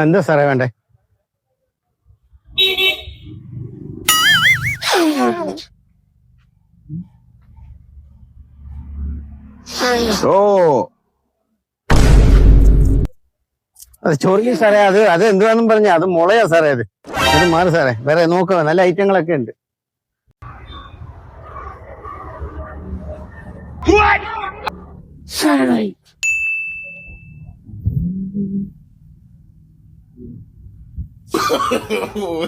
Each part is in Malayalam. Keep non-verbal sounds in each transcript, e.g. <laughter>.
എന്താ സാറേ വേണ്ടേ? ഓ. അത് ചൊറിയും സാറേ അത് അത് എന്തുവാന്നും പറഞ്ഞ അത് മുളയാ സാറേ അത്. അത് മാറി സാറേ വേറെ നോക്കുക നല്ല ഐറ്റങ്ങളൊക്കെ ഉണ്ട്.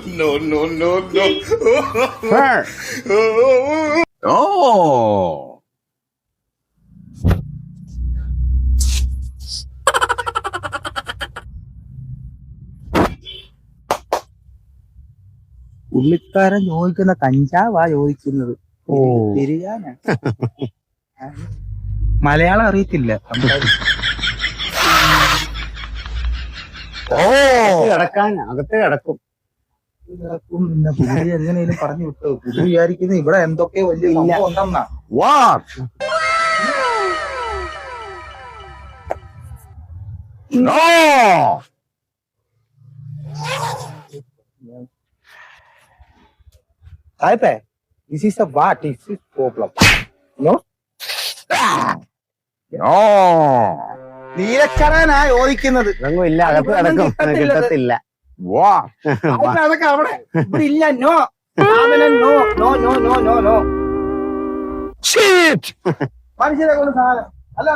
no, no, no, no. Sir, Oh. പുള്ളിക്കാരൻ ചോദിക്കുന്ന കഞ്ചാവാ ചോദിക്കുന്നത് ഓ തിരിയാനാ മലയാളം അറിയത്തില്ല. ഓ. കിടക്കാൻ അകത്ത് കിടക്കും. ഇതാക്കും പിന്നെ പുള്ളി എങ്ങനെയും പറഞ്ഞു വിട്ടു. പുള്ളി വിചാരിക്കുന്നു ഇവിടെ എന്തൊക്കെ വലിയ. സംഭവം ഉണ്ടെന്നാ! സാഹിബേ this is a what is problem no. നീലക്കടനാ ചോദിക്കുന്നത് ഇതൊന്നും ഇല്ല അകത്ത് കിടക്കും കിട്ടത്തില്ല. അതൊക്കെ അവിടെ. <laughs> ഇല്ല. No. No. No no no no no! മനുഷ്യരെ കൊണ്ട് സാധനം. അല്ല